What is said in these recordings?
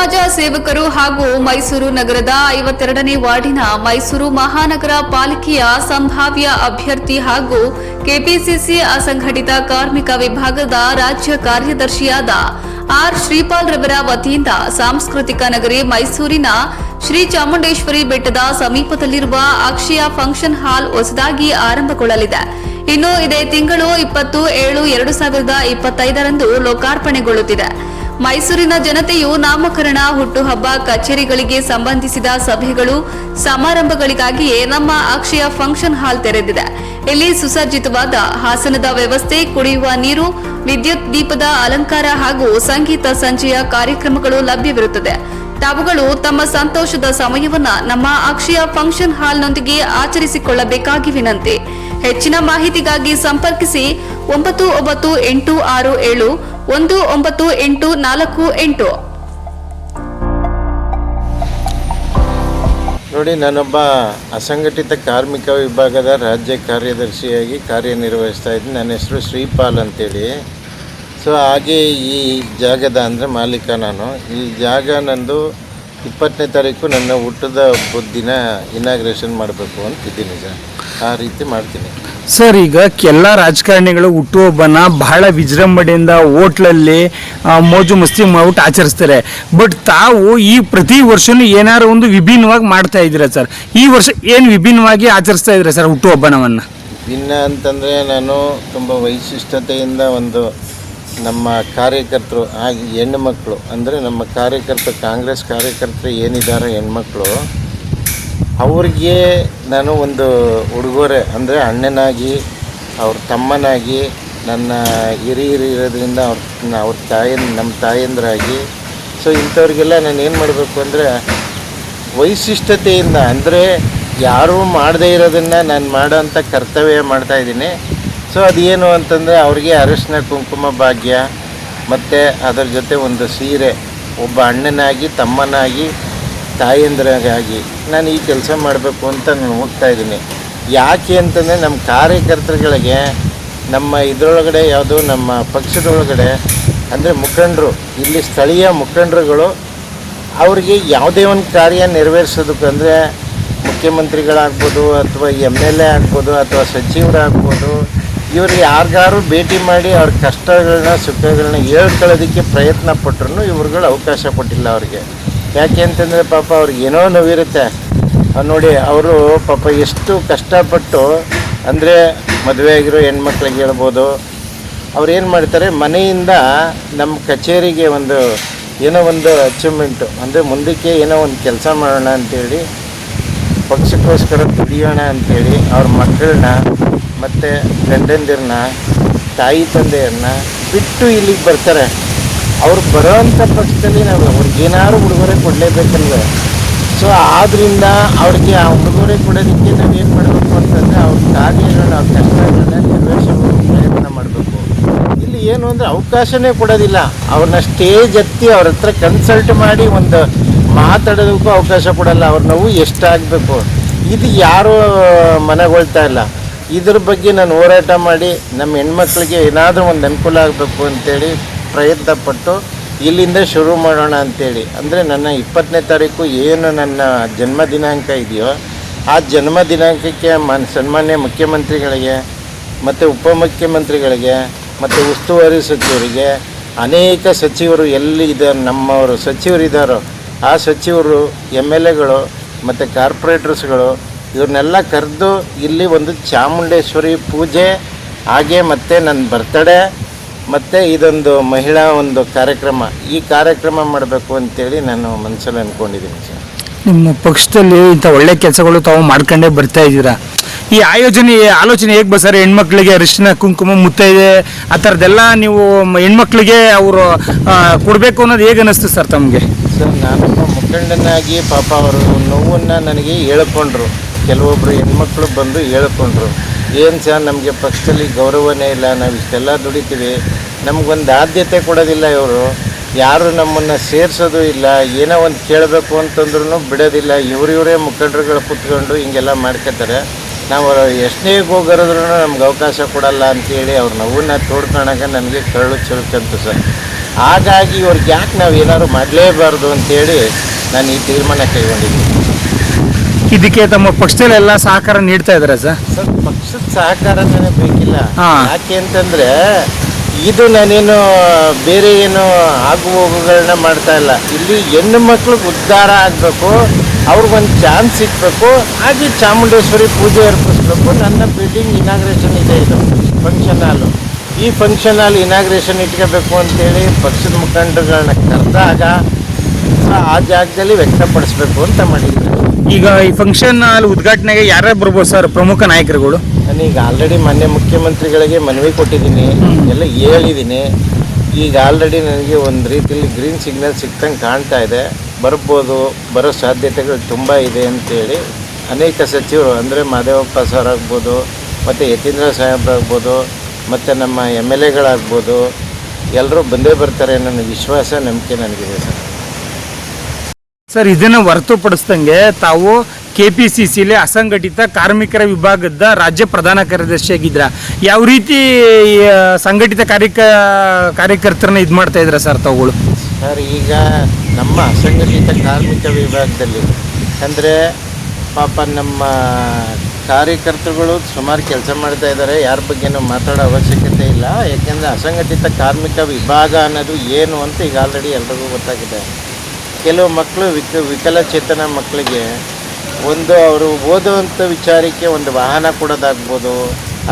ಸಮಾಜ ಸೇವಕರು ಹಾಗೂ ಮೈಸೂರು ನಗರದ ಐವತ್ತೆರಡನೇ ವಾರ್ಡಿನ ಮೈಸೂರು ಮಹಾನಗರ ಪಾಲಿಕೆಯ ಸಂಭಾವ್ಯ ಅಭ್ಯರ್ಥಿ ಹಾಗೂ ಕೆಪಿಸಿಸಿ ಅಸಂಘಟಿತ ಕಾರ್ಮಿಕ ವಿಭಾಗದ ರಾಜ್ಯ ಕಾರ್ಯದರ್ಶಿಯಾದ ಆರ್ ಶ್ರೀಪಾಲ್ ರವರ ವತಿಯಿಂದ ಸಾಂಸ್ಕೃತಿಕ ನಗರಿ ಮೈಸೂರಿನ ಶ್ರೀ ಚಾಮುಂಡೇಶ್ವರಿ ಬೆಟ್ಟದ ಸಮೀಪದಲ್ಲಿರುವ ಅಕ್ಷಯ ಫಂಕ್ಷನ್ ಹಾಲ್ ಹೊಸದಾಗಿ ಆರಂಭಗೊಳ್ಳಲಿದೆ. ಇನ್ನು ಇದೇ ತಿಂಗಳು ಇಪ್ಪತ್ತು ಏಳು ಎರಡು ಸಾವಿರದ ಇಪ್ಪತ್ತೈದರಂದು ಲೋಕಾರ್ಪಣೆಗೊಳ್ಳುತ್ತಿದೆ. ಮೈಸೂರಿನ ಜನತೆಯು ನಾಮಕರಣ, ಹುಟ್ಟುಹಬ್ಬ, ಕಚೇರಿಗಳಿಗೆ ಸಂಬಂಧಿಸಿದ ಸಭೆಗಳು, ಸಮಾರಂಭಗಳಿಗಾಗಿಯೇ ನಮ್ಮ ಅಕ್ಷಯ ಫಂಕ್ಷನ್ ಹಾಲ್ ತೆರೆದಿದೆ. ಇಲ್ಲಿ ಸುಸಜ್ಜಿತವಾದ ಹಾಸನದ ವ್ಯವಸ್ಥೆ, ಕುಡಿಯುವ ನೀರು, ವಿದ್ಯುತ್ ದೀಪದ ಅಲಂಕಾರ ಹಾಗೂ ಸಂಗೀತ ಸಂಜೆಯ ಕಾರ್ಯಕ್ರಮಗಳು ಲಭ್ಯವಿರುತ್ತದೆ. ತಾವುಗಳು ತಮ್ಮ ಸಂತೋಷದ ಸಮಯವನ್ನ ನಮ್ಮ ಅಕ್ಷಯ ಫಂಕ್ಷನ್ ಹಾಲ್ನೊಂದಿಗೆ ಆಚರಿಸಿಕೊಳ್ಳಬೇಕಾಗಿ ವಿನಂತಿ. ಹೆಚ್ಚಿನ ಮಾಹಿತಿಗಾಗಿ ಸಂಪರ್ಕಿಸಿ ಒಂಬತ್ತು ಒಂಬತ್ತು ಎಂಟು ಆರು ಏಳು ಒಂದು, ಒಂಬತ್ತು, ಎಂಟು, ನಾಲ್ಕು, ಎಂಟು. ನೋಡಿ, ನಾನೊಬ್ಬ ಅಸಂಘಟಿತ ಕಾರ್ಮಿಕ ವಿಭಾಗದ ರಾಜ್ಯ ಕಾರ್ಯದರ್ಶಿಯಾಗಿ ಕಾರ್ಯನಿರ್ವಹಿಸ್ತಾ ಇದ್ದೀನಿ. ನನ್ನ ಹೆಸರು ಶ್ರೀಪಾಲ್ ಅಂತೇಳಿ. ಸೊ ಹಾಗೆ ಈ ಜಾಗದ ಅಂದರೆ ಮಾಲೀಕ ನಾನು. ಈ ಜಾಗ ನಂದು ಇಪ್ಪತ್ತನೇ ತಾರೀಕು ನನ್ನ ಹುಟ್ಟದ ದಿನ ಇನಾಗ್ರೇಷನ್ ಮಾಡಬೇಕು ಅಂತಿದ್ದೀನಿ ಸರ್. ಆ ರೀತಿ ಮಾಡ್ತೀನಿ. ಸರ್, ಈಗ ಎಲ್ಲ ರಾಜಕಾರಣಿಗಳು ಹುಟ್ಟುಹಬ್ಬನ ಬಹಳ ವಿಜೃಂಭಣೆಯಿಂದ ಹೋಟ್ಲಲ್ಲಿ ಮೋಜು ಮಸ್ತಿ ಮಾಡ್ಬಿಟ್ಟು ಆಚರಿಸ್ತಾರೆ. ಬಟ್ ತಾವು ಈ ಪ್ರತಿ ವರ್ಷನೂ ಏನಾರು ಒಂದು ವಿಭಿನ್ನವಾಗಿ ಮಾಡ್ತಾ ಇದ್ದೀರಾ ಸರ್? ಈ ವರ್ಷ ಏನು ವಿಭಿನ್ನವಾಗಿ ಆಚರಿಸ್ತಾ ಇದ್ದೀರಾ ಸರ್ ಹುಟ್ಟುಹಬ್ಬನವನ್ನು ಭಿನ್ನ ಅಂತಂದರೆ ನಾನು ತುಂಬ ವೈಶಿಷ್ಟ್ಯತೆಯಿಂದ ಒಂದು ನಮ್ಮ ಕಾರ್ಯಕರ್ತರು, ಹಾಗೆ ಹೆಣ್ಣು ಮಕ್ಕಳು, ಅಂದರೆ ನಮ್ಮ ಕಾರ್ಯಕರ್ತರು ಕಾಂಗ್ರೆಸ್ ಕಾರ್ಯಕರ್ತರು ಏನಿದ್ದಾರೆ ಹೆಣ್ಮಕ್ಳು ಅವ್ರಿಗೆ ನಾನು ಒಂದು ಉಡುಗೊರೆ, ಅಂದರೆ ಅಣ್ಣನಾಗಿ, ಅವ್ರ ತಮ್ಮನಾಗಿ, ನನ್ನ ಹಿರಿಯರಿರೋದ್ರಿಂದ ಅವ್ರ ಅವ್ರ ತಾಯಿ, ನಮ್ಮ ತಾಯಂದ್ರಾಗಿ. ಸೊ ಇಂಥವ್ರಿಗೆಲ್ಲ ನಾನು ಏನು ಮಾಡಬೇಕು ಅಂದರೆ, ವೈಶಿಷ್ಟ್ಯತೆಯಿಂದ, ಅಂದರೆ ಯಾರೂ ಮಾಡದೇ ಇರೋದನ್ನು ನಾನು ಮಾಡೋಂಥ ಕರ್ತವ್ಯ ಮಾಡ್ತಾಯಿದ್ದೀನಿ ಸೊ ಅದೇನು ಅಂತಂದರೆ, ಅವ್ರಿಗೆ ಅರಶಿನ, ಕುಂಕುಮ, ಭಾಗ್ಯ, ಮತ್ತು ಅದರ ಜೊತೆ ಒಂದು ಸೀರೆ, ಒಬ್ಬ ಅಣ್ಣನಾಗಿ, ತಮ್ಮನಾಗಿ ತಾಯಂದ್ರಾಗಿ ನಾನು ಈ ಕೆಲಸ ಮಾಡಬೇಕು ಅಂತ ನಾನು ಹೋಗ್ತಾ ಇದ್ದೀನಿ. ಯಾಕೆ ಅಂತಂದರೆ ನಮ್ಮ ಕಾರ್ಯಕರ್ತರುಗಳಿಗೆ, ನಮ್ಮ ಇದರೊಳಗಡೆ ಯಾವುದು ನಮ್ಮ ಪಕ್ಷದೊಳಗಡೆ, ಅಂದರೆ ಮುಖಂಡರು, ಇಲ್ಲಿ ಸ್ಥಳೀಯ ಮುಖಂಡರುಗಳು, ಅವರಿಗೆ ಯಾವುದೇ ಒಂದು ಕಾರ್ಯ ನೆರವೇರಿಸೋದಕ್ಕೆ ಅಂದರೆ ಮುಖ್ಯಮಂತ್ರಿಗಳಾಗ್ಬೋದು ಅಥವಾ ಎಂ ಎಲ್ ಎ ಆಗ್ಬೋದು ಅಥವಾ ಸಚಿವರಾಗ್ಬೋದು, ಇವ್ರಿಗೆ ಯಾರಿಗಾರು ಭೇಟಿ ಮಾಡಿ ಅವ್ರ ಕಷ್ಟಗಳನ್ನ ಸುಖಗಳನ್ನ ಹೇಳ್ಕೊಳ್ಳೋದಕ್ಕೆ ಪ್ರಯತ್ನ ಪಟ್ಟರು ಇವ್ರುಗಳು ಅವಕಾಶ ಕೊಟ್ಟಿಲ್ಲ ಅವ್ರಿಗೆ. ಯಾಕೆ ಅಂತಂದರೆ ಪಾಪ ಅವ್ರಿಗೆ ಏನೋ ನೋವಿರುತ್ತೆ. ನೋಡಿ ಅವರು ಪಾಪ ಎಷ್ಟು ಕಷ್ಟಪಟ್ಟು, ಅಂದರೆ ಮದುವೆ ಆಗಿರೋ ಹೆಣ್ಮಕ್ಳಿಗೆ ಹೇಳ್ಬೋದು. ಅವ್ರು ಏನು ಮಾಡ್ತಾರೆ, ಮನೆಯಿಂದ ನಮ್ಮ ಕಚೇರಿಗೆ ಒಂದು ಏನೋ ಒಂದು ಅಚೀವ್ಮೆಂಟು, ಅಂದರೆ ಮುಂದಕ್ಕೆ ಏನೋ ಒಂದು ಕೆಲಸ ಮಾಡೋಣ ಅಂತೇಳಿ, ಪಕ್ಷಕ್ಕೋಸ್ಕರ ದುಡಿಯೋಣ ಅಂಥೇಳಿ ಅವ್ರ ಮಕ್ಕಳನ್ನ ಮತ್ತು ಗಂಡಂದಿರನ್ನ ತಾಯಿ ತಂದೆಯನ್ನ ಬಿಟ್ಟು ಇಲ್ಲಿಗೆ ಬರ್ತಾರೆ. ಅವ್ರು ಬರೋವಂಥ ಪಕ್ಷದಲ್ಲಿ ನಾವು ಅವ್ರಿಗೇನಾದ್ರು ಉಡುಗೊರೆ ಕೊಡಲೇಬೇಕಲ್ವೇ? ಸೊ ಆದ್ದರಿಂದ ಅವ್ರಿಗೆ ಆ ಉಡುಗೊರೆ ಕೊಡೋದಕ್ಕೆ ನಾವು ಏನು ಮಾಡಬೇಕು ಅಂತಂದರೆ ಅವ್ರ ಕಾರ್ಯಗಳನ್ನ, ಅವ್ರ ಕಷ್ಟಗಳನ್ನ ನೆರವೇರಿಸೋಕೆ ಪ್ರಯತ್ನ ಮಾಡಬೇಕು. ಇಲ್ಲಿ ಏನು ಅಂದರೆ ಅವಕಾಶನೇ ಕೊಡೋದಿಲ್ಲ. ಅವ್ರನ್ನ ಸ್ಟೇಜ್ ಹತ್ತಿ ಅವ್ರ ಹತ್ರ ಕನ್ಸಲ್ಟ್ ಮಾಡಿ ಒಂದು ಮಾತಾಡೋದಕ್ಕೂ ಅವಕಾಶ ಕೊಡಲ್ಲ. ಅವ್ರ ನೋವು ಎಷ್ಟಾಗಬೇಕು? ಇದು ಯಾರೂ ಮನಗೊಳ್ತಾ ಇಲ್ಲ. ಇದ್ರ ಬಗ್ಗೆ ನಾನು ಹೋರಾಟ ಮಾಡಿ ನಮ್ಮ ಹೆಣ್ಮಕ್ಳಿಗೆ ಏನಾದರೂ ಒಂದು ಅನುಕೂಲ ಆಗಬೇಕು ಅಂತೇಳಿ ಪ್ರಯತ್ನ ಪಟ್ಟು ಇಲ್ಲಿಂದ ಶುರು ಮಾಡೋಣ ಅಂತೇಳಿ. ಅಂದರೆ ನನ್ನ ಇಪ್ಪತ್ತನೇ ತಾರೀಕು ಏನು ನನ್ನ ಜನ್ಮ ದಿನಾಂಕ ಇದೆಯೋ, ಆ ಜನ್ಮ ದಿನಾಂಕಕ್ಕೆ ಮನ್, ಸನ್ಮಾನ್ಯ ಮುಖ್ಯಮಂತ್ರಿಗಳಿಗೆ ಮತ್ತು ಉಪಮುಖ್ಯಮಂತ್ರಿಗಳಿಗೆ ಮತ್ತು ಉಸ್ತುವಾರಿ ಸಚಿವರಿಗೆ ಅನೇಕ ಸಚಿವರು ಎಲ್ಲಿ ಇದ್ದಾರೆ ನಮ್ಮವರು ಸಚಿವರಿದ್ದಾರೋ ಆ ಸಚಿವರು ಎಂ ಎಲ್ ಎಗಳು ಮತ್ತು ಕಾರ್ಪೊರೇಟರ್ಸ್ಗಳು ಇವ್ರನ್ನೆಲ್ಲ ಕರೆದು ಇಲ್ಲಿ ಒಂದು ಚಾಮುಂಡೇಶ್ವರಿ ಪೂಜೆ, ಹಾಗೆ ಮತ್ತು ನನ್ನ ಬರ್ತಡೇ ಮತ್ತು ಇದೊಂದು ಮಹಿಳಾ ಒಂದು ಕಾರ್ಯಕ್ರಮ. ಈ ಕಾರ್ಯಕ್ರಮ ಮಾಡಬೇಕು ಅಂತೇಳಿ ನಾನು ಮನಸ್ಸಲ್ಲಿ ಅಂದ್ಕೊಂಡಿದ್ದೀನಿ ಸರ್. ನಿಮ್ಮ ಪಕ್ಷದಲ್ಲಿ ಇಂಥ ಒಳ್ಳೆ ಕೆಲಸಗಳು ತಾವು ಮಾಡ್ಕೊಂಡೇ ಬರ್ತಾ ಇದ್ದೀರಾ? ಈ ಆಯೋಜನೆ ಆಲೋಚನೆ ಹೇಗೆ ಬಸ್ಸಾರೆ? ಹೆಣ್ಮಕ್ಳಿಗೆ ಅರಿಶಿನ ಕುಂಕುಮ ಮುತ್ತೈದೆ ಆ ಥರದ್ದೆಲ್ಲ ನೀವು ಮ- ಹೆಣ್ಮಕ್ಳಿಗೆ ಅವರು ಕೊಡಬೇಕು ಅನ್ನೋದು ಹೇಗೆ ಅನ್ನಿಸ್ತು ಸರ್ ತಮಗೆ? ಸರ್ ನಾನು ಮುಖಂಡನಾಗಿ ಪಾಪ ಅವರು ನೋವನ್ನು ನನಗೆ ಹೇಳ್ಕೊಂಡ್ರು. ಕೆಲವೊಬ್ಬರು ಹೆಣ್ಮಕ್ಳು ಬಂದು ಹೇಳ್ಕೊಂಡ್ರು. ಏನು ಸರ್, ನಮಗೆ ಪಕ್ಷದಲ್ಲಿ ಗೌರವನೇ ಇಲ್ಲ, ನಾವು ಇಷ್ಟೆಲ್ಲ ದುಡಿತೀವಿ. ನಮಗೊಂದು ಆದ್ಯತೆ ಕೊಡೋದಿಲ್ಲ ಇವರು. ಯಾರು ನಮ್ಮನ್ನು ಸೇರಿಸೋದು ಇಲ್ಲ, ಏನೋ ಒಂದು ಕೇಳಬೇಕು ಅಂತಂದ್ರೂ ಬಿಡೋದಿಲ್ಲ. ಇವ್ರು ಇವರೇ ಮುಖಂಡರುಗಳು ಕುತ್ಕೊಂಡು ಹಿಂಗೆಲ್ಲ ಮಾಡ್ಕೋತಾರೆ. ನಾವು ಎಷ್ಟನೇ ಹೋಗಿರೋದ್ರೂ ನಮ್ಗೆ ಅವಕಾಶ ಕೊಡಲ್ಲ ಅಂತೇಳಿ ಅವ್ರ ನೋವನ್ನ ತೋಡ್ಕೊಳಕ್ಕೆ ನನಗೆ ಕರಳು ಚುರುಕಂತು ಸರ್. ಹಾಗಾಗಿ ಇವ್ರಿಗೆ ಯಾಕೆ ನಾವು ಏನಾದ್ರು ಮಾಡಲೇಬಾರ್ದು ಅಂತೇಳಿ ನಾನು ಈ ತೀರ್ಮಾನ ಕೈಗೊಂಡಿದ್ದೀನಿ. ಇದಕ್ಕೆ ತಮ್ಮ ಪಕ್ಷದಲ್ಲೆಲ್ಲ ಸಹಕಾರ ನೀಡ್ತಾ ಇದ್ದಾರೆ ಸರ್? ಸರ್ ಪಕ್ಷದ ಸಹಕಾರ ನನಗೆ ಬೇಕಿಲ್ಲ. ಹಾ. ಯಾಕೆ ಅಂತಂದ್ರೆ ಇದು ನಾನೇನು ಬೇರೆ ಏನು ಆಗು ಹೋಗುಗಳನ್ನ ಮಾಡ್ತಾ ಇಲ್ಲ. ಇಲ್ಲಿ ಹೆಣ್ಣು ಮಕ್ಳಿಗೆ ಉದ್ಧಾರ ಆಗಬೇಕು ಅವ್ರಿಗೊಂದು ಚಾನ್ಸ್ ಸಿಗ್ಬೇಕು ಹಾಗೆ ಚಾಮುಂಡೇಶ್ವರಿ ಪೂಜೆ ಅರ್ಪಿಸ್ಬೇಕು. ನನ್ನ ಬಿಲ್ಡಿಂಗ್ ಇನಾಗ್ರೇಷನ್ ಇದೆ ಇದು ಫಂಕ್ಷನ್ ಹಾಲು ಈ ಫಂಕ್ಷನ್ ಹಾಲ್ ಇನಾಗ್ರೇಷನ್ ಇಟ್ಕೋಬೇಕು ಅಂತೇಳಿ ಪಕ್ಷದ ಮುಖಂಡರುಗಳನ್ನ ಕರೆದಾಗ ಆ ಜಾಗದಲ್ಲಿ ವ್ಯಕ್ತಪಡಿಸ್ಬೇಕು ಅಂತ ಮಾಡಿದ್ದೀನಿ. ಈಗ ಈ ಫಂಕ್ಷನ್ ಅಲ್ಲಿ ಉದ್ಘಾಟನೆಗೆ ಯಾರ್ಯಾರು ಬರ್ಬೋದು ಸರ್? ಪ್ರಮುಖ ನಾಯಕರುಗಳು? ಈಗ ಆಲ್ರೆಡಿ ಮೊನ್ನೆ ಮುಖ್ಯಮಂತ್ರಿಗಳಿಗೆ ಮನವಿ ಕೊಟ್ಟಿದ್ದೀನಿ. ಎಲ್ಲ ಹೇಳಿದ್ದೀನಿ. ಈಗ ಆಲ್ರೆಡಿ ನನಗೆ ಒಂದು ರೀತಿಯಲ್ಲಿ ಗ್ರೀನ್ ಸಿಗ್ನಲ್ ಸಿಕ್ತಂಗೆ ಕಾಣ್ತಾ ಇದೆ. ಬರ್ಬೋದು ಬರೋ ಸಾಧ್ಯತೆಗಳು ತುಂಬ ಇದೆ ಅಂತೇಳಿ ಅನೇಕ ಸಚಿವರು ಅಂದರೆ ಮಾದೇವಪ್ಪ ಸರ್ ಆಗ್ಬೋದು ಮತ್ತು ಯತೀಂದ್ರ ಸಾಹೇಬ್ರಾಗ್ಬೋದು ಮತ್ತು ನಮ್ಮ ಎಂ ಎಲ್ ಎಗಳಾಗ್ಬೋದು ಎಲ್ಲರೂ ಬಂದೇ ಬರ್ತಾರೆ ಅನ್ನೋ ವಿಶ್ವಾಸ ನಂಬಿಕೆ ನನಗಿದೆ ಸರ್. ಸರ್, ಇದನ್ನು ಹೊರತುಪಡಿಸ್ದಂಗೆ ತಾವು ಕೆ ಪಿ ಸಿ ಸಿಲಿ ಅಸಂಘಟಿತ ಕಾರ್ಮಿಕರ ವಿಭಾಗದ ರಾಜ್ಯ ಪ್ರಧಾನ ಕಾರ್ಯದರ್ಶಿಯಾಗಿದ್ರ ಯಾವ ರೀತಿ ಸಂಘಟಿತ ಕಾರ್ಯಕ, ಕಾರ್ಯಕರ್ತರನ್ನ ಇದು ಮಾಡ್ತಾ ಇದ್ರ ಸರ್ ತಾವುಗಳು? ಸರ್, ಈಗ ನಮ್ಮ ಅಸಂಘಟಿತ ಕಾರ್ಮಿಕ ವಿಭಾಗದಲ್ಲಿ ಅಂದರೆ ಪಾಪ ನಮ್ಮ ಕಾರ್ಯಕರ್ತರುಗಳು ಸುಮಾರು ಕೆಲಸ ಮಾಡ್ತಾ ಇದ್ದಾರೆ, ಯಾರ ಬಗ್ಗೆನೂ ಮಾತಾಡೋ ಅವಶ್ಯಕತೆ ಇಲ್ಲ. ಯಾಕೆಂದರೆ ಅಸಂಘಟಿತ ಕಾರ್ಮಿಕ ವಿಭಾಗ ಅನ್ನೋದು ಏನು ಅಂತ ಈಗ ಆಲ್ರೆಡಿ ಎಲ್ರಿಗೂ ಗೊತ್ತಾಗಿದೆ. ಕೆಲವು ಮಕ್ಕಳು ವಿಕ, ವಿಕಲಚೇತನ ಮಕ್ಕಳಿಗೆ ಒಂದು ಅವರು ಓದುವಂಥ ವಿಚಾರಕ್ಕೆ ಒಂದು ವಾಹನ ಕೊಡೋದಾಗ್ಬೋದು,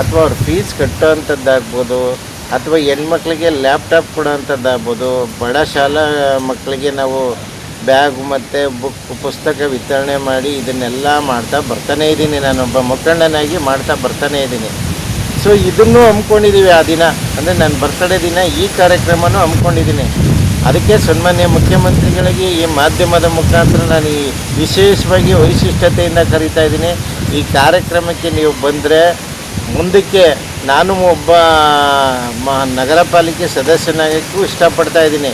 ಅಥವಾ ಅವ್ರ ಫೀಸ್ ಕಟ್ಟೋವಂಥದ್ದಾಗ್ಬೋದು ಅಥವಾ ಹೆಣ್ಮಕ್ಳಿಗೆ ಲ್ಯಾಪ್ಟಾಪ್ ಕೊಡೋವಂಥದ್ದಾಗ್ಬೋದು ಬಡ ಶಾಲಾ ಮಕ್ಕಳಿಗೆ ನಾವು ಬ್ಯಾಗ್ ಮತ್ತು ಬುಕ್ ಪುಸ್ತಕ ವಿತರಣೆ ಮಾಡಿ ಇದನ್ನೆಲ್ಲ ಮಾಡ್ತಾ ಬರ್ತಾನೆ ಇದ್ದೀನಿ ನಾನೊಬ್ಬ ಮುಖಂಡನಾಗಿ ಮಾಡ್ತಾ ಬರ್ತಾನೆ ಇದ್ದೀನಿ. ಸೊ ಇದನ್ನು ಹಮ್ಮಿಕೊಂಡಿದ್ದೀವಿ ಆ ದಿನ. ಅಂದರೆ ನನ್ನ ಬರ್ತಡೇ ದಿನ ಈ ಕಾರ್ಯಕ್ರಮನೂ ಹಮ್ಮಿಕೊಂಡಿದ್ದೀನಿ. ಅದಕ್ಕೆ ಸನ್ಮಾನ್ಯ ಮುಖ್ಯಮಂತ್ರಿಗಳಿಗೆ ಈ ಮಾಧ್ಯಮದ ಮುಖಾಂತರ ನಾನು ಈ ವಿಶೇಷವಾಗಿ ವೈಶಿಷ್ಟ್ಯತೆಯಿಂದ ಕರೀತಾ ಇದ್ದೀನಿ. ಈ ಕಾರ್ಯಕ್ರಮಕ್ಕೆ ನೀವು ಬಂದರೆ ಮುಂದಕ್ಕೆ ನಾನು ಒಬ್ಬ ಮ ನಗರ ಪಾಲಿಕೆ ಸದಸ್ಯನಾಗಕ್ಕೂ ಇಷ್ಟಪಡ್ತಾ ಇದ್ದೀನಿ.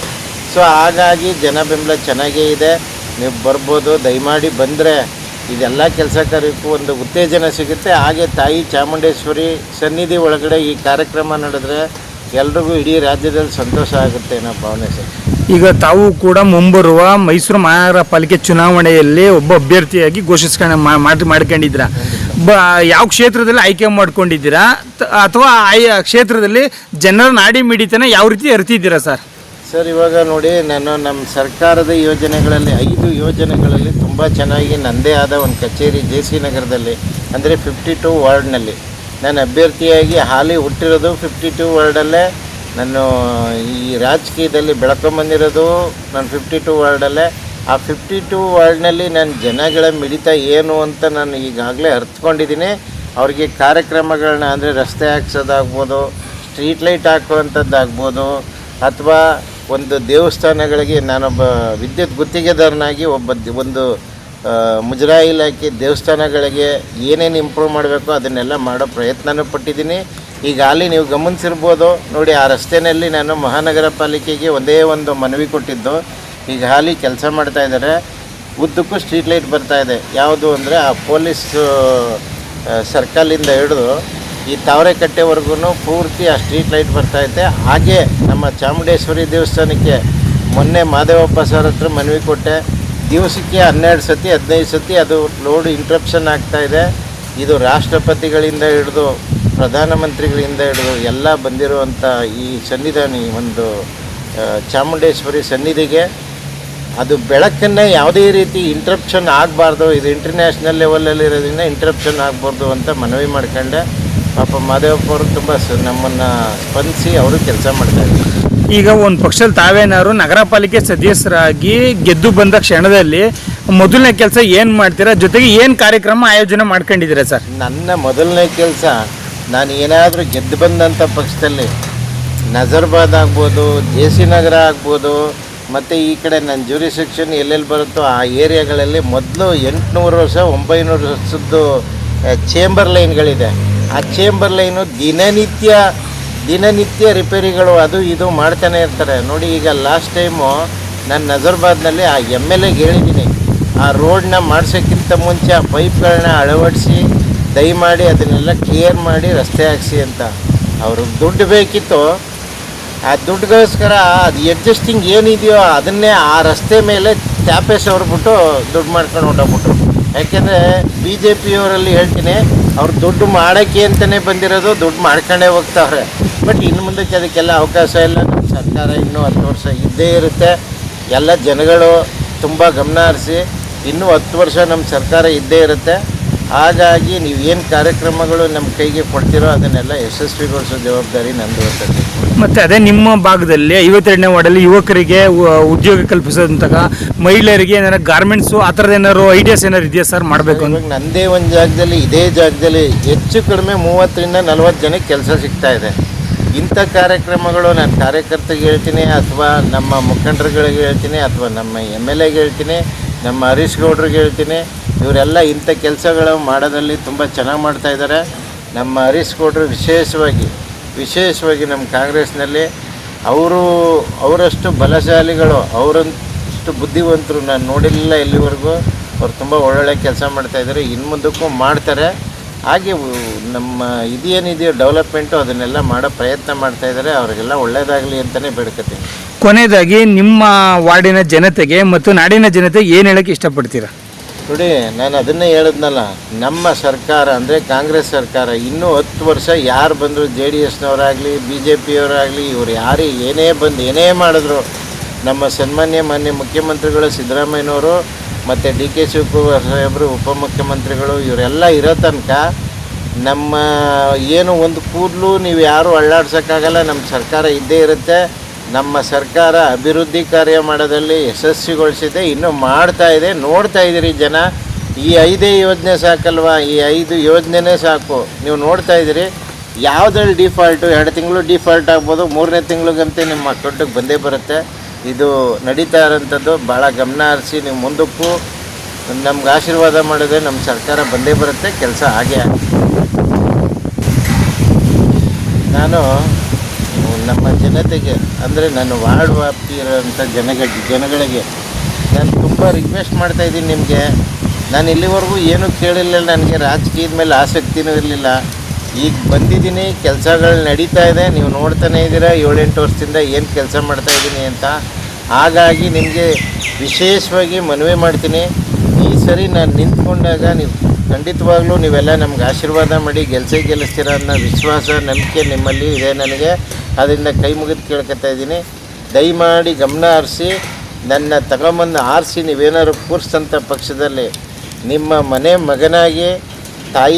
ಸೊ ಹಾಗಾಗಿ ಜನ ಬೆಂಬಲ ಚೆನ್ನಾಗೇ ಇದೆ. ನೀವು ಬರ್ಬೋದು, ದಯಮಾಡಿ ಬಂದರೆ ಇದೆಲ್ಲ ಕೆಲಸ ಕಾರ್ಯಕ್ಕೂ ಒಂದು ಉತ್ತೇಜನ ಸಿಗುತ್ತೆ. ಹಾಗೆ ತಾಯಿ ಚಾಮುಂಡೇಶ್ವರಿ ಸನ್ನಿಧಿ ಒಳಗಡೆ ಈ ಕಾರ್ಯಕ್ರಮ ನಡೆದ್ರೆ ಎಲ್ರಿಗೂ ಇಡೀ ರಾಜ್ಯದಲ್ಲಿ ಸಂತೋಷ ಆಗುತ್ತೆ ಅನ್ನೋ ಭಾವನೆ ಸರ್. ಈಗ ತಾವು ಕೂಡ ಮುಂಬರುವ ಮೈಸೂರು ಮಹಾನಗರ ಪಾಲಿಕೆ ಚುನಾವಣೆಯಲ್ಲಿ ಒಬ್ಬ ಅಭ್ಯರ್ಥಿಯಾಗಿ ಘೋಷಿಸ್ಕೊಂಡು ಮಾಡಿ ಮಾಡ್ಕೊಂಡಿದ್ದೀರ? ಬ ಯಾವ ಕ್ಷೇತ್ರದಲ್ಲಿ ಆಯ್ಕೆ ಮಾಡ್ಕೊಂಡಿದ್ದೀರಾ? ಅಥವಾ ಆಯಾ ಕ್ಷೇತ್ರದಲ್ಲಿ ಜನರ ನಾಡಿ ಮಿಡಿತನ ಯಾವ ರೀತಿ ಅರಿತಿದ್ದೀರಾ ಸರ್? ಸರ್ ಇವಾಗ ನೋಡಿ ನಾನು ನಮ್ಮ ಸರ್ಕಾರದ ಯೋಜನೆಗಳಲ್ಲಿ ಐದು ಯೋಜನೆಗಳಲ್ಲಿ ತುಂಬ ಚೆನ್ನಾಗಿ ನನ್ನದೇ ಆದ ಒಂದು ಕಚೇರಿ ಜೆ ಸಿ ನಗರದಲ್ಲಿ ಅಂದರೆ ಫಿಫ್ಟಿ ಟು ವಾರ್ಡ್ನಲ್ಲಿ. ನಾನು ಅಭ್ಯರ್ಥಿಯಾಗಿ ಹಾಲಿ ಹುಟ್ಟಿರೋದು ಫಿಫ್ಟಿ ಟು ವಾರ್ಡಲ್ಲೇ ನಾನು ಈ ರಾಜಕೀಯದಲ್ಲಿ ಬೆಳ್ಕೊಂಬಂದಿರೋದು ನಾನು ಫಿಫ್ಟಿ ಟು ವಾರ್ಡಲ್ಲೇ ಆ ಫಿಫ್ಟಿ ಟು ವಾರ್ಡ್ನಲ್ಲಿ ನಾನು ಜನಗಳ ಮಿಡಿತ ಏನು ಅಂತ ನಾನು ಈಗಾಗಲೇ ಅರ್ಥಕೊಂಡಿದ್ದೀನಿ ಅವ್ರಿಗೆ ಕಾರ್ಯಕ್ರಮಗಳನ್ನ ಅಂದರೆ ರಸ್ತೆ ಹಾಕ್ಸೋದಾಗ್ಬೋದು ಸ್ಟ್ರೀಟ್ ಲೈಟ್ ಹಾಕುವಂಥದ್ದಾಗ್ಬೋದು, ಅಥವಾ ಒಂದು ದೇವಸ್ಥಾನಗಳಿಗೆ ನಾನೊಬ್ಬ ವಿದ್ಯುತ್ ಗುತ್ತಿಗೆದಾರನಾಗಿ ಒಬ್ಬ ಒಂದು ಮುಜರಾಯಿ ಇಲಾಖೆ ದೇವಸ್ಥಾನಗಳಿಗೆ ಏನೇನು ಇಂಪ್ರೂವ್ ಮಾಡಬೇಕು ಅದನ್ನೆಲ್ಲ ಮಾಡೋ ಪ್ರಯತ್ನನೂ ಪಟ್ಟಿದ್ದೀನಿ. ಈಗ ಅಲ್ಲಿ ನೀವು ಗಮನಿಸಿರ್ಬೋದು, ನೋಡಿ ಆ ರಸ್ತೆಯಲ್ಲಿ ನಾನು ಮಹಾನಗರ ಪಾಲಿಕೆಗೆ ಒಂದೇ ಒಂದು ಮನವಿ ಕೊಟ್ಟಿದ್ದು. ಈಗ ಹಾಲಿ ಕೆಲಸ ಮಾಡ್ತಾ ಇದ್ದಾರೆ. ಉದ್ದಕ್ಕೂ ಸ್ಟ್ರೀಟ್ ಲೈಟ್ ಬರ್ತಾ ಇದೆ. ಯಾವುದು ಅಂದರೆ ಆ ಪೊಲೀಸ್ ಸರ್ಕಲಿಂದ ಹಿಡಿದು ಈ ತಾವರೆಕಟ್ಟೆವರೆಗೂ ಪೂರ್ತಿ ಆ ಸ್ಟ್ರೀಟ್ ಲೈಟ್ ಬರ್ತಾ ಇದೆ ಹಾಗೆ ನಮ್ಮ ಚಾಮುಂಡೇಶ್ವರಿ ದೇವಸ್ಥಾನಕ್ಕೆ ಮೊನ್ನೆ ಮಾದೇವಪ್ಪ ಸರ್ ಹತ್ರ ಮನವಿ ಕೊಟ್ಟೆ. ದಿವಸಕ್ಕೆ ಹನ್ನೆರಡು ಸತಿ, ಹದಿನೈದು ಸತಿ ಅದು ಲೋಡ್ ಇಂಟ್ರಪ್ಷನ್ ಆಗ್ತಾ ಇದೆ. ರಾಷ್ಟ್ರಪತಿಗಳಿಂದ ಹಿಡಿದು ಪ್ರಧಾನಮಂತ್ರಿಗಳಿಂದ ಹಿಡಿದು ಎಲ್ಲ ಬಂದಿರುವಂಥ ಈ ಸನ್ನಿಧಾನಿ ಒಂದು ಚಾಮುಂಡೇಶ್ವರಿ ಸನ್ನಿಧಿಗೆ ಅದು ಬೆಳಕನ್ನೇ ಯಾವುದೇ ರೀತಿ ಇಂಟ್ರಪ್ಷನ್ ಆಗಬಾರ್ದು, ಇದು ಇಂಟರ್ನ್ಯಾಷನಲ್ ಲೆವೆಲಲ್ಲಿರೋದ್ರಿಂದ ಇಂಟ್ರಪ್ಷನ್ ಆಗಬಾರ್ದು ಅಂತ ಮನವಿ ಮಾಡ್ಕೊಂಡೆ. ಪಾಪ ಮಾದೇವಪ್ಪ ಅವರು ತುಂಬ ನಮ್ಮನ್ನು ಸ್ಪಂದಿಸಿ ಅವರು ಕೆಲಸ ಮಾಡ್ತಾಯಿದ್ದಾರೆ ಈಗ ಒಂದು ಪಕ್ಷದಲ್ಲಿ ತಾವೇನಾದ್ರು ನಗರ ಪಾಲಿಕೆ ಸದಸ್ಯರಾಗಿ ಗೆದ್ದು ಬಂದ ಕ್ಷಣದಲ್ಲಿ ಮೊದಲನೇ ಕೆಲಸ ಏನು ಮಾಡ್ತೀರಾ? ಜೊತೆಗೆ ಏನು ಕಾರ್ಯಕ್ರಮ ಆಯೋಜನೆ ಮಾಡ್ಕೊಂಡಿದ್ದೀರಾ ಸರ್? ನನ್ನ ಮೊದಲನೇ ಕೆಲಸ, ನಾನು ಏನಾದರೂ ಗೆದ್ದು ಬಂದಂಥ ಪಕ್ಷದಲ್ಲಿ ನಜರ್ಬಾದ್ ಆಗ್ಬೋದು, ಜೆ ಸಿ ನಗರ ಆಗ್ಬೋದು, ಮತ್ತು ಈ ಕಡೆ ನನ್ನ ಜ್ಯೂರಿ ಸೆಕ್ಷನ್ ಎಲ್ಲೆಲ್ಲಿ ಬರುತ್ತೋ ಆ ಏರಿಯಾಗಳಲ್ಲಿ ಮೊದಲು ಎಂಟುನೂರು ವರ್ಷ, ಒಂಬೈನೂರು ವರ್ಷದ್ದು ಚೇಂಬರ್ ಲೈನ್ಗಳಿದೆ ಆ ಚೇಂಬರ್ ಲೈನು ದಿನನಿತ್ಯ ದಿನನಿತ್ಯ ರಿಪೇರಿಗಳು ಅದು ಇದು ಮಾಡ್ತಾನೆ ಇರ್ತಾರೆ. ನೋಡಿ, ಈಗ ಲಾಸ್ಟ್ ಟೈಮು ನಾನು ನಜರ್ಬಾದ್ನಲ್ಲಿ ಆ ಎಂ ಎಲ್ ಎಗೆ ಹೇಳಿದ್ದೀನಿ. ಆ ರೋಡ್ನ ಮಾಡಿಸೋಕ್ಕಿಂತ ಮುಂಚೆ ಆ ಪೈಪ್ಗಳನ್ನ ಅಳವಡಿಸಿ, ದಯಮಾಡಿ ಅದನ್ನೆಲ್ಲ ಕ್ಲಿಯರ್ ಮಾಡಿ ರಸ್ತೆ ಹಾಕ್ಸಿ ಅಂತ. ಅವ್ರಿಗೆ ದುಡ್ಡು ಬೇಕಿತ್ತು. ಆ ದುಡ್ಡುಗೋಸ್ಕರ ಅದು ಅಡ್ಜಸ್ಟಿಂಗ್ ಏನಿದೆಯೋ ಅದನ್ನೇ ಆ ರಸ್ತೆ ಮೇಲೆ ಟ್ಯಾಪೇಸ್ ಹೊರ್ಬಿಟ್ಟು ದುಡ್ಡು ಮಾಡ್ಕೊಂಡು ಹೊಂಟೋಗ್ಬಿಟ್ರು ಯಾಕೆಂದರೆ ಬಿ ಜೆ ಪಿಯವರಲ್ಲಿ ಹೇಳ್ತೀನಿ, ಅವ್ರು ದುಡ್ಡು ಮಾಡೋಕ್ಕೆ ಅಂತಲೇ ಬಂದಿರೋದು, ದುಡ್ಡು ಮಾಡ್ಕೊಂಡೇ ಹೋಗ್ತಾವ್ರೆ. ಬಟ್ ಇನ್ನು ಮುಂದಕ್ಕೆ ಅದಕ್ಕೆಲ್ಲ ಅವಕಾಶ ಇಲ್ಲ. ನಮ್ಮ ಸರ್ಕಾರ ಇನ್ನೂ ಹತ್ತು ವರ್ಷ ಇದ್ದೇ ಇರುತ್ತೆ. ಎಲ್ಲ ಜನಗಳು ತುಂಬ ಗಮನ ಹರಿಸಿ, ಇನ್ನೂ ಹತ್ತು ವರ್ಷ ನಮ್ಮ ಸರ್ಕಾರ ಇದ್ದೇ ಇರುತ್ತೆ. ಹಾಗಾಗಿ ನೀವು ಏನು ಕಾರ್ಯಕ್ರಮಗಳು ನಮ್ಮ ಕೈಗೆ ಕೊಡ್ತೀರೋ ಅದನ್ನೆಲ್ಲ ಯಶಸ್ವಿಗೊಳಿಸೋ ಜವಾಬ್ದಾರಿ ನಂದು ಅಂತ ಮತ್ತು ಅದೇ ನಿಮ್ಮ ಭಾಗದಲ್ಲಿ ಐವತ್ತೆರಡನೇ ವಾರ್ಡಲ್ಲಿ ಯುವಕರಿಗೆ ಉದ್ಯೋಗ ಕಲ್ಪಿಸೋದಂತಹ ಮಹಿಳೆಯರಿಗೆ ಏನಾರ ಗಾರ್ಮೆಂಟ್ಸು ಆ ಥರದ ಏನಾದ್ರು ಐಡಿಯಾಸ್ ಏನಾದ್ರು ಇದೆಯಾ ಸರ್ ಮಾಡಬೇಕು ಇವಾಗ ನಂದೇ ಒಂದು ಜಾಗದಲ್ಲಿ ಇದೇ ಜಾಗದಲ್ಲಿ ಹೆಚ್ಚು ಕಡಿಮೆ ಮೂವತ್ತರಿಂದ ನಲವತ್ತು ಜನಕ್ಕೆ ಕೆಲಸ ಸಿಗ್ತಾ ಇದೆ. ಇಂಥ ಕಾರ್ಯಕ್ರಮಗಳು ನಾನು ಕಾರ್ಯಕರ್ತರಿಗೆ ಹೇಳ್ತೀನಿ ಅಥವಾ ನಮ್ಮ ಮುಖಂಡರುಗಳಿಗೆ ಹೇಳ್ತೀನಿ ಅಥವಾ ನಮ್ಮ ಎಂ ಎಲ್ ಎಗೆ ಹೇಳ್ತೀನಿ ನಮ್ಮ ಹರೀಶ್ ಗೌಡ್ರಿಗೆ ಹೇಳ್ತೀನಿ. ಇವರೆಲ್ಲ ಇಂಥ ಕೆಲಸಗಳು ಮಾಡೋದ್ರಲ್ಲಿ ತುಂಬ ಚೆನ್ನಾಗಿ ಮಾಡ್ತಾಯಿದ್ದಾರೆ ನಮ್ಮ ಹರೀಶ್ ವಿಶೇಷವಾಗಿ ವಿಶೇಷವಾಗಿ ನಮ್ಮ ಕಾಂಗ್ರೆಸ್ನಲ್ಲಿ ಅವರು, ಅವರಷ್ಟು ಬಲಶಾಲಿಗಳು ಅವರಷ್ಟು ಬುದ್ಧಿವಂತರು ನಾನು ನೋಡಿಲ್ಲ ಇಲ್ಲಿವರೆಗೂ. ಅವ್ರು ತುಂಬ ಒಳ್ಳೊಳ್ಳೆ ಕೆಲಸ ಮಾಡ್ತಾಯಿದ್ದಾರೆ ಇನ್ನು ಮುಂದಕ್ಕೂ ಮಾಡ್ತಾರೆ. ಹಾಗೆ ನಮ್ಮ ಇದೇನಿದೆಯೋ ಡೆವಲಪ್ಮೆಂಟು ಅದನ್ನೆಲ್ಲ ಮಾಡೋ ಪ್ರಯತ್ನ ಮಾಡ್ತಾ ಇದ್ದಾರೆ, ಅವರಿಗೆಲ್ಲ ಒಳ್ಳೆಯದಾಗಲಿ ಅಂತಲೇ ಬೇಡ್ಕೊತೀನಿ. ಕೊನೆಯದಾಗಿ ನಿಮ್ಮ ವಾರ್ಡಿನ ಜನತೆಗೆ ಮತ್ತು ನಾಡಿನ ಜನತೆಗೆ ಏನು ಹೇಳೋಕ್ಕೆ ಇಷ್ಟಪಡ್ತೀರಾ? ನೋಡಿ, ನಾನು ಅದನ್ನೇ ಹೇಳಿದ್ನಲ್ಲ, ನಮ್ಮ ಸರ್ಕಾರ ಅಂದರೆ ಕಾಂಗ್ರೆಸ್ ಸರ್ಕಾರ, ಇನ್ನೂ ಹತ್ತು ವರ್ಷ ಯಾರು ಬಂದರು ಜೆ ಡಿ ಎಸ್ನವರಾಗಲಿ, ಬಿ ಜೆ ಪಿಯವರಾಗಲಿ, ಇವ್ರು ಯಾರೇ ಏನೇ ಬಂದು ಏನೇ ಮಾಡಿದ್ರು, ನಮ್ಮ ಸನ್ಮಾನ್ಯ ಮಾನ್ಯ ಮುಖ್ಯಮಂತ್ರಿಗಳು ಸಿದ್ದರಾಮಯ್ಯನವರು, ಮತ್ತು ಡಿ ಕೆ ಶಿವಕುಮಾರ್ ಸಾಹೇಬರು, ಉಪಮುಖ್ಯಮಂತ್ರಿಗಳು, ಇವರೆಲ್ಲ ಇರೋ ತನಕ ನಮ್ಮ ಏನು ಒಂದು ಕೂದಲು ನೀವು ಯಾರೂ ಅಳ್ಳಾಡ್ಸೋಕ್ಕಾಗಲ್ಲ ನಮ್ಮ ಸರ್ಕಾರ ಇದ್ದೇ ಇರುತ್ತೆ. ನಮ್ಮ ಸರ್ಕಾರ ಅಭಿವೃದ್ಧಿ ಕಾರ್ಯ ಮಾಡೋದಲ್ಲಿ ಯಶಸ್ವಿಗೊಳಿಸಿದೆ, ಇನ್ನೂ ಮಾಡ್ತಾ ಇದೆ, ನೋಡ್ತಾ ಇದ್ದೀರಿ ಜನ. ಈ ಐದೇ ಯೋಜನೆ ಸಾಕಲ್ವಾ? ಈ ಐದು ಯೋಜನೆನೇ ಸಾಕು. ನೀವು ನೋಡ್ತಾ ಇದ್ದೀರಿ. ಯಾವುದ್ರಲ್ಲಿ ಡಿಫಾಲ್ಟು ಎರಡು ತಿಂಗಳು ಡಿಫಾಲ್ಟ್ ಆಗ್ಬೋದು, ಮೂರನೇ ತಿಂಗಳಿಗಂತೆ ನಿಮ್ಮ ಅಕೌಂಟಿಗೆ ಬಂದೇ ಬರುತ್ತೆ. ಇದು ನಡೀತಾ ಇರೋಂಥದ್ದು. ಭಾಳ ಗಮನ ಹರಿಸಿ ನೀವು ಮುಂದಕ್ಕೂ ನಮ್ಗೆ ಆಶೀರ್ವಾದ ಮಾಡಿದ್ರೆ ನಮ್ಮ ಸರ್ಕಾರ ಬಂದೇ ಬರುತ್ತೆ, ಕೆಲಸ ಹಾಗೆ. ನಾನು ನಮ್ಮ ಜನತೆಗೆ, ಅಂದರೆ ನನ್ನ ವಾರ್ಡ್ ವ್ಯಾಪ್ತಿ ಇರೋಂಥ ಜನಗ ಜನಗಳಿಗೆ ನಾನು ತುಂಬ ರಿಕ್ವೆಸ್ಟ್ ಮಾಡ್ತಾ ಇದ್ದೀನಿ ನಿಮಗೆ. ನಾನು ಇಲ್ಲಿವರೆಗೂ ಏನೂ ಕೇಳಿಲ್ಲ, ನನಗೆ ರಾಜಕೀಯದ ಮೇಲೆ ಆಸಕ್ತಿನೂ ಇರಲಿಲ್ಲ. ಈಗ ಬಂದಿದ್ದೀನಿ, ಕೆಲಸಗಳು ನಡೀತಾ ಇದೆ, ನೀವು ನೋಡ್ತಾನೆ ಇದ್ದೀರಾ, ಏಳೆಂಟು ವರ್ಷದಿಂದ ಏನು ಕೆಲಸ ಮಾಡ್ತಾ ಇದ್ದೀನಿ ಅಂತ. ಹಾಗಾಗಿ ನಿಮಗೆ ವಿಶೇಷವಾಗಿ ಮನವಿ ಮಾಡ್ತೀನಿ. ಈ ಸರಿ ನಾನು ನಿಂತ್ಕೊಂಡಾಗ ನೀವು ಖಂಡಿತವಾಗ್ಲೂ ನೀವೆಲ್ಲ ನಮ್ಗೆ ಆಶೀರ್ವಾದ ಮಾಡಿ ಗೆಲ್ಸೇ ಗೆಲ್ಲಿಸ್ತೀರ ಅನ್ನೋ ವಿಶ್ವಾಸ, ನಂಬಿಕೆ ನಿಮ್ಮಲ್ಲಿ ಇದೆ ನನಗೆ. ಅದರಿಂದ ಕೈ ಮುಗಿದು ಕೇಳ್ಕೊತಾ ಇದ್ದೀನಿ. ದಯಮಾಡಿ ಗಮನ ಹರಿಸಿ, ನನ್ನ ತಗೊಂಬಂದು ಆರಿಸಿ ನೀವೇನಾದ್ರು ಕೂರಿಸ್ತಂಥ ಪಕ್ಷದಲ್ಲಿ ನಿಮ್ಮ ಮನೆ ಮಗನಾಗಿ, ತಾಯಿ